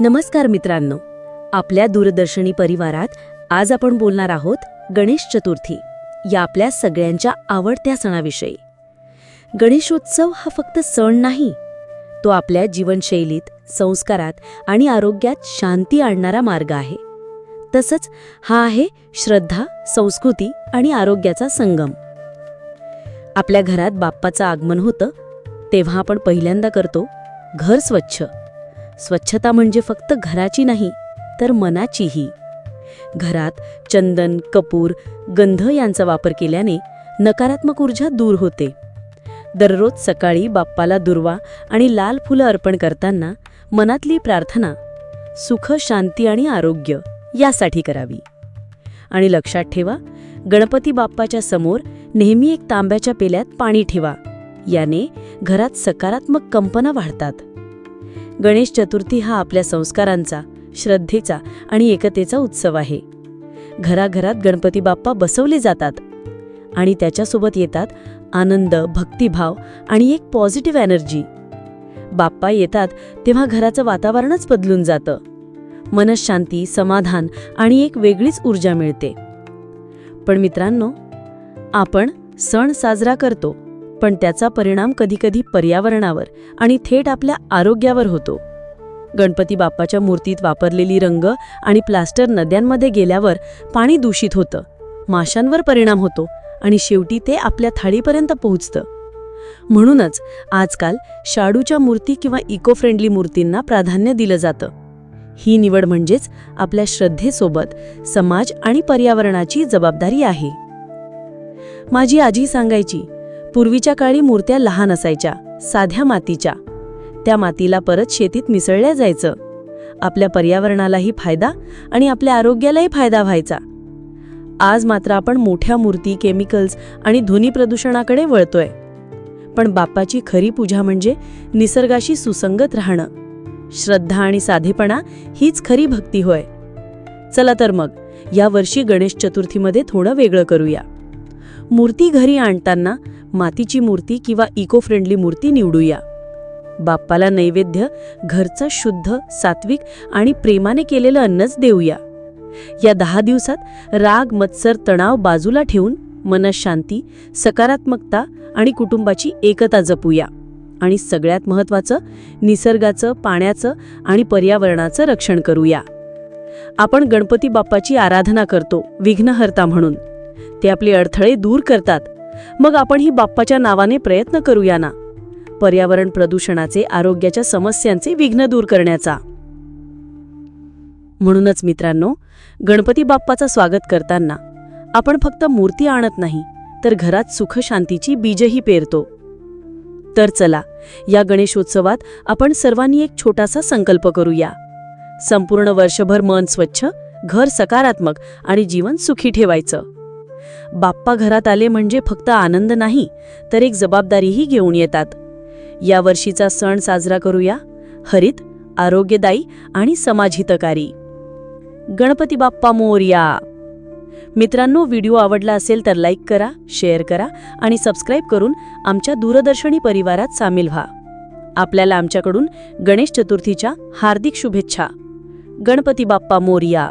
नमस्कार मित्रांनो. आपल्या दूरदर्शनी परिवारात आज आपण बोलणार आहोत गणेश चतुर्थी या आपल्या सगळ्यांच्या आवडत्या सणाविषयी. गणेशोत्सव हा फक्त सण नाही तो आपल्या जीवनशैलीत संस्कारात आणि आरोग्यात शांती आणणारा मार्ग आहे. तसंच हा आहे श्रद्धा संस्कृती आणि आरोग्याचा संगम. आपल्या घरात बाप्पाचं आगमन होतं तेव्हा आपण पहिल्यांदा करतो घर स्वच्छ. स्वच्छता म्हणजे फक्त घराची नाही तर मनाचीही. घरात चंदन कपूर गंध यांचा वापर केल्याने नकारात्मक ऊर्जा दूर होते. दररोज सकाळी बाप्पाला दुर्वा आणि लाल फुलं अर्पण करताना मनातली प्रार्थना सुख शांती आणि आरोग्य यासाठी करावी. आणि लक्षात ठेवा गणपती बाप्पाच्या समोर नेहमी एक तांब्याच्या पेल्यात पाणी ठेवा याने घरात सकारात्मक कंपना वाढतात. गणेश चतुर्थी हा आपल्या संस्कारांचा श्रद्धेचा आणि एकतेचा उत्सव आहे. घराघरात गणपती बाप्पा बसवले जातात आणि त्याच्यासोबत येतात आनंद भक्तिभाव आणि एक पॉझिटिव्ह एनर्जी बाप्पा येतात तेव्हा घराचं वातावरणच बदलून जातं. मनशांती समाधान आणि एक वेगळीच ऊर्जा मिळते. पण मित्रांनो आपण सण साजरा करतो पण त्याचा परिणाम कधीकधी पर्यावरणावर आणि थेट आपल्या आरोग्यावर होतो. गणपती बाप्पाच्या मूर्तीत वापरलेली रंग आणि प्लास्टर नद्यांमध्ये गेल्यावर पाणी दूषित होतं माशांवर परिणाम होतो आणि शेवटी ते आपल्या थाळीपर्यंत पोहोचतं. म्हणूनच आजकाल शाडूच्या मूर्ती किंवा इको फ्रेंडली मूर्तींना प्राधान्य दिलं जातं. ही निवड म्हणजेच आपल्या श्रद्धेसोबत समाज आणि पर्यावरणाची जबाबदारी आहे. माझी आजी सांगायची पूर्वीच्या काळी मूर्त्या लहान असायच्या साध्या मातीच्या. त्या मातीला परत शेतीत मिसळल्या जायचं. आपल्या पर्यावरणालाही फायदा आणि आपल्या आरोग्यालाही फायदा व्हायचा. आज मात्र आपण मोठ्या मूर्ती केमिकल्स आणि ध्वनी प्रदूषणाकडे वळतोय. पण बाप्पाची खरी पूजा म्हणजे निसर्गाशी सुसंगत राहणं. श्रद्धा आणि साधेपणा हीच खरी भक्ती होय. चला तर मग या वर्षी गणेश चतुर्थीमध्ये थोडं वेगळं करूया. मूर्ती घरी आणताना मातीची मूर्ती किंवा इको फ्रेंडली मूर्ती निवडूया. बाप्पाला नैवेद्य घरचं शुद्ध सात्विक आणि प्रेमाने केलेलं अन्नच देऊया. या दहा दिवसात राग मत्सर तणाव बाजूला ठेवून मनशांती सकारात्मकता आणि कुटुंबाची एकता जपूया. आणि सगळ्यात महत्त्वाचं निसर्गाचं पाण्याचं आणि पर्यावरणाचं रक्षण करूया. आपण गणपती बाप्पाची आराधना करतो विघ्नहर्ता म्हणून. ते आपले अडथळे दूर करतात मग आपण ही बाप्पाच्या नावाने प्रयत्न करूया ना. पर्यावरण प्रदूषणाचे आरोग्याच्या समस्यांचे विघ्न दूर करण्याचा. म्हणूनच मित्रांनो गणपती बाप्पाचं स्वागत करताना आपण फक्त मूर्ती आणत नाही तर घरात सुखशांतीची बीजही पेरतो. तर चला या गणेशोत्सवात आपण सर्वांनी एक छोटासा संकल्प करूया. संपूर्ण वर्षभर मन स्वच्छ घर सकारात्मक आणि जीवन सुखी ठेवायचं. बाप्पा घरात आले म्हणजे फक्त आनंद नाही तर एक जबाबदारीही घेऊन येतात. या वर्षीचा सण साजरा करूया. हरित आरोग्यदायी आणि समाजहितकारी. गणपती बाप्पा मोरया. मित्रांनो व्हिडिओ आवडला असेल तर लाईक करा शेअर करा आणि सबस्क्राईब करून आमच्या दूरदर्शनी परिवारात सामील व्हा. आपल्याला आमच्याकडून गणेश चतुर्थीच्या हार्दिक शुभेच्छा. गणपती बाप्पा मोरया.